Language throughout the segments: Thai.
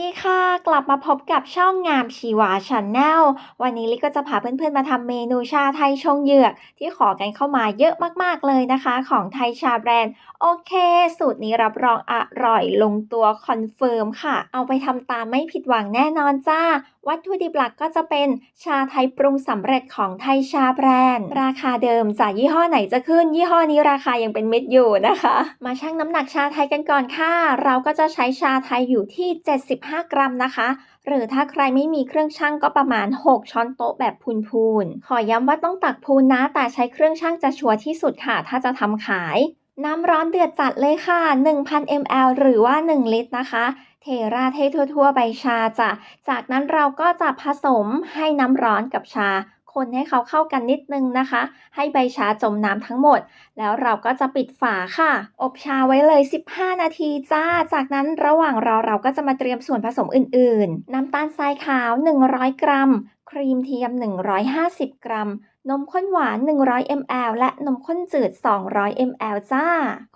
ดีค่ะ กลับมาพบกับช่องงามชีวาชาแนลวันนี้ลิก็จะพาเพื่อนๆมาทำเมนูชาไทยชงเหยือก ที่ขอกันเข้ามาเยอะมากๆเลยนะคะ ของไทยชาแบรนด์ โอเค สูตรนี้รับรองอร่อยลงตัวคอนเฟิร์มค่ะ เอาไปทำตามไม่ผิดหวังแน่นอนจ้า วัตถุดิบหลักก็จะเป็นชาไทยปรุงสำเร็จของไทยชาแบรนด์ ราคาเดิมจากยี่ห้อไหนจะขึ้น ยี่ห้อนี้ราคายังเป็นเม็ดอยู่นะคะ มาชั่งน้ำหนักชาไทยกันก่อนค่ะ เราก็จะใช้ชาไทยอยู่ที่15 กรัมนะคะ หรือถ้าใครไม่มีเครื่องชั่งก็ประมาณ 6 ช้อนโต๊ะแบบพูนๆ ขอย้ำว่าต้องตักพูนนะ แต่ใช้เครื่องชั่งจะชัวร์ที่สุดค่ะ ถ้าจะทำขาย น้ำร้อนเดือดจัดเลยค่ะ 1,000 ml หรือว่า 1 ลิตรนะคะเทราเททั่วๆใบชาจ้ะ จากนั้นเราก็จะผสมให้น้ำร้อนกับชา คนให้เขาเข้ากันนิดนึงนะคะ ให้ใบชาจมน้ำทั้งหมด แล้วเราก็จะปิดฝาค่ะ อบชาไว้เลย 15 นาทีจ้า จากนั้นระหว่างรอเราก็จะมาเตรียมส่วนผสมอื่นๆ น้ำตาลทรายขาว 100 กรัม ครีมเทียม 150 กรัม นมข้นหวาน 100 ml และนมข้นจืด 200 ml จ้า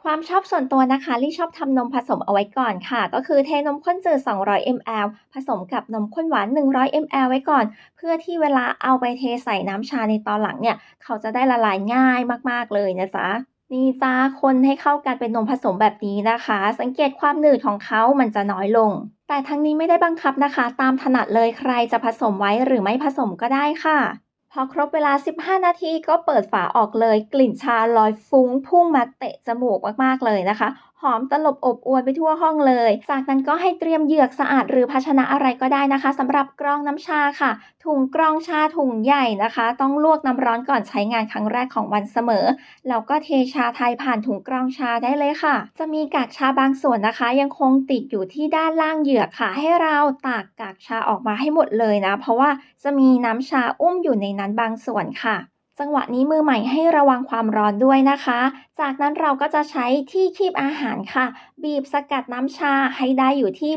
ความชอบส่วนตัวนะคะลี่ชอบทำนมผสมเอาไว้ก่อนค่ะ ก็คือเทนมข้นจืด 200 ml ผสมกับนมข้นหวาน 100 ml ไว้ก่อน เพื่อที่เวลาเอาไปเทใส่น้ำชาในตอนหลังเนี่ย เขาจะได้ละลายง่ายมากๆเลยนะจ๊ะนี่จ้าคนให้เข้ากันเป็นนมผสมแบบนี้นะคะ สังเกตความหนืดของเขามันจะน้อยลง แต่ทั้งนี้ไม่ได้บังคับนะคะ ตามถนัดเลยใครจะผสมไว้หรือไม่ผสมก็ได้ค่ะ พอครบเวลา 15 นาทีก็เปิดฝาออกเลย กลิ่นชาลอยฟุ้งพุ่งมาเตะจมูกมากๆเลยนะคะหอมตลบอบอวนไปทั่วห้องเลย จากนั้นก็ให้เตรียมเหยือกสะอาดหรือภาชนะอะไรก็ได้นะคะสำหรับกรองน้ำชาค่ะ ถุงกรองชาถุงใหญ่นะคะ ต้องลวกน้ำร้อนก่อนใช้งานครั้งแรกของวันเสมอ แล้วก็เทชาไทยผ่านถุงกรองชาได้เลยค่ะ จะมีกากชาบางส่วนนะคะ ยังคงติดอยู่ที่ด้านล่างเหยือกค่ะ ให้เราตากกากชาออกมาให้หมดเลยนะ เพราะว่าจะมีน้ำชาอุ้มอยู่ในนั้นบางส่วนค่ะ จังหวะนี้มือใหม่ให้ระวังความร้อนด้วยนะคะ จากนั้นเราก็จะใช้ที่คีบอาหารค่ะ บีบสกัดน้ำชาให้ได้อยู่ที่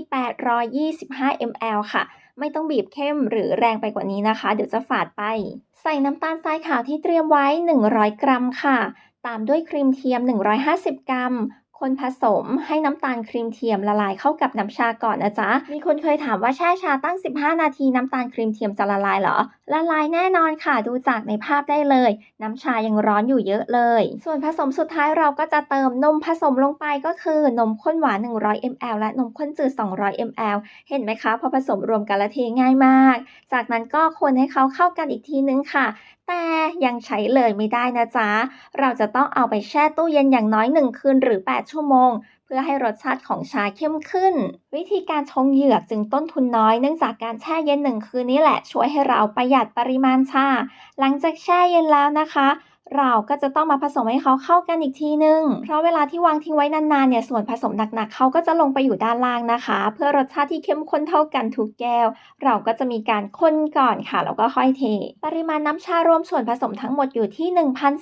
825 ml ค่ะ ไม่ต้องบีบเข้มหรือแรงไปกว่านี้นะคะ เดี๋ยวจะฝาดไป ใส่น้ำตาลทรายขาวที่เตรียมไว้ 100 กรัมค่ะ ตามด้วยครีมเทียม 150 กรัม คนผสมให้น้ำตาลครีมเทียมละลายเข้ากับน้ำชาก่อนนะจ๊ะ มีคนเคยถามว่าแช่ชาตั้ง 15 นาทีน้ำตาลครีมเทียมจะละลายเหรอ ละลายแน่นอนค่ะดูจากในภาพได้เลย น้ำชายังร้อนอยู่เยอะเลย ส่วนผสมสุดท้ายเราก็จะเติมนมผสมลงไปก็คือนมข้นหวาน 100 ml และนมข้นจืด 200 ml เห็นไหมคะพอผสมรวมกันและเทง่ายมาก จากนั้นก็คนให้เขาเข้ากันอีกทีนึงค่ะ แต่ยังใช้เลยไม่ได้นะจ๊ะ เราจะต้องเอาไปแช่ตู้เย็นอย่างน้อย 1 คืนหรือ 8 ชั่วโมง เพื่อให้รสชาติของชาเข้มขึ้น วิธีการชงเหยือกจึงต้นทุนน้อยเนื่องจากการแช่เย็นหนึ่งคืนนี้แหละช่วยให้เราประหยัดปริมาณชา หลังจากแช่เย็นแล้วนะคะ เราก็จะต้องมาผสมให้เขาเข้ากันอีกทีนึง เพราะเวลาที่วางทิ้งไว้นานๆเนี่ยส่วนผสมหนักๆเขาก็จะลงไปอยู่ด้านล่างนะคะ เพื่อรสชาติที่เข้มข้นเท่ากันทุกแก้ว เราก็จะมีการคนก่อนค่ะแล้วก็ค่อยเท ปริมาณน้ำชารวมส่วนผสมทั้งหมดอยู่ที่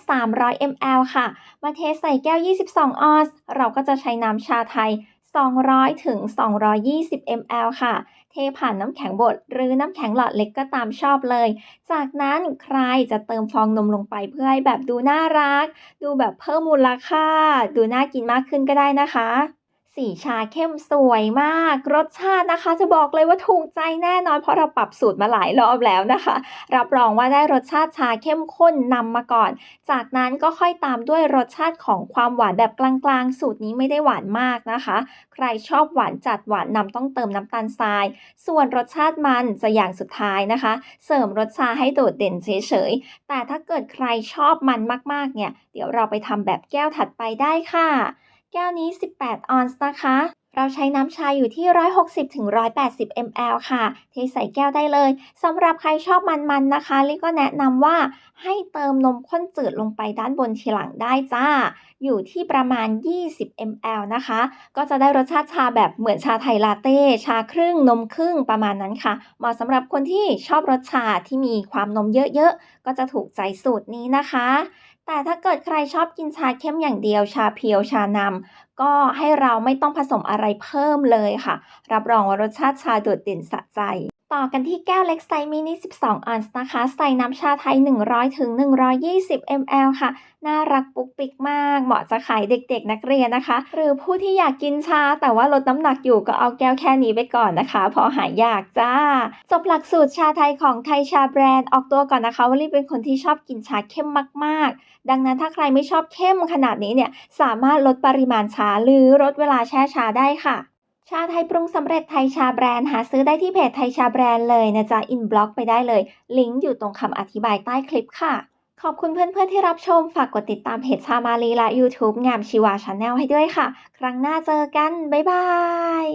1,300 ml ค่ะ มาเทใส่แก้ว 22 ออนซ์ เราก็จะใช้น้ำชาไทย 200 ถึง 220 ml ค่ะ เทผ่านน้ำแข็งบดหรือน้ำแข็งหลอดเล็กก็ตามชอบเลย จากนั้นใครจะเติมฟองนมลงไปเพื่อให้แบบดูน่ารัก ดูแบบเพิ่มมูลค่า ดูน่ากินมากขึ้นก็ได้นะคะ สีชาเข้มสวยมาก รสชาตินะคะ จะบอกเลยว่าถูกใจแน่นอนเพราะเราปรับสูตรมาหลายรอบแล้วนะคะ รับรองว่าได้รสชาติชาเข้มข้นนำมาก่อน จากนั้นก็ค่อยตามด้วยรสชาติของความหวานแบบกลางๆ สูตรนี้ไม่ได้หวานมากนะคะ ใครชอบหวานจัดหวานนำต้องเติมน้ำตาลทราย ส่วนรสชาติมันจะอย่างสุดท้ายนะคะ เสริมรสชาให้โดดเด่นเฉยๆแต่ถ้าเกิดใครชอบมันมากๆเนี่ยเดี๋ยวเราไปทำแบบแก้วถัดไปได้ค่ะ แก้วนี้ 18 ออนซ์นะคะ เราใช้น้ำชาอยู่ที่ 160-180 ml ค่ะ เทใส่แก้วได้เลย สำหรับใครชอบมันๆนะคะ ลิก็แนะนำว่าให้เติมนมข้นจืดลงไปด้านบนทีหลังได้จ้า อยู่ที่ประมาณ 20 ml นะคะ ก็จะได้รสชาติชาแบบเหมือนชาไทยลาเต้ ชาครึ่งนมครึ่งประมาณนั้นค่ะ เหมาะสำหรับคนที่ชอบรสชาที่มีความนมเยอะๆ ก็จะถูกใจสูตรนี้นะคะ แต่ถ้าเกิดใครชอบกินชาเข้มอย่างเดียว ชาเพียวชานำก็ให้เราไม่ต้องผสมอะไรเพิ่มเลยค่ะ รับรองว่ารสชาติชาโดดเด่นสะใจ ต่อกันที่แก้วเล็กไซส์มินิ 12 ออนซ์นะคะ ใส่น้ำชาไทย 100 ถึง 120 ml ค่ะ น่ารักปุ๊กปิ๊กมาก เหมาะจะขายเด็กๆ นักเรียนนะคะ หรือผู้ที่อยากกินชา แต่ว่าลดน้ำหนักอยู่ก็เอาแก้วแค่นี้ไปก่อนนะคะ พอหายากจ้า จบหลักสูตรชาไทยของไทยชาแบรนด์ ออกตัวก่อนนะคะว่าลี่เป็นคนที่ชอบกินชาเข้มมากๆ ดังนั้นถ้าใครไม่ชอบเข้มขนาดนี้เนี่ย สามารถลดปริมาณชาหรือลดเวลาแช่ชาได้ค่ะ ชาไทยปรุงสำเร็จไทยชาแบรนด์ หาซื้อได้ที่เพจไทยชาแบรนด์เลยนะจ๊ะ อินบล็อกไปได้เลย ลิงก์อยู่ตรงคำอธิบายใต้คลิปค่ะ ขอบคุณเพื่อนๆที่รับชม ฝากกดติดตามเพจชามาลีและ YouTube งามชีวาชาแนลให้ด้วยค่ะ ครั้งหน้าเจอกัน บ๊ายบาย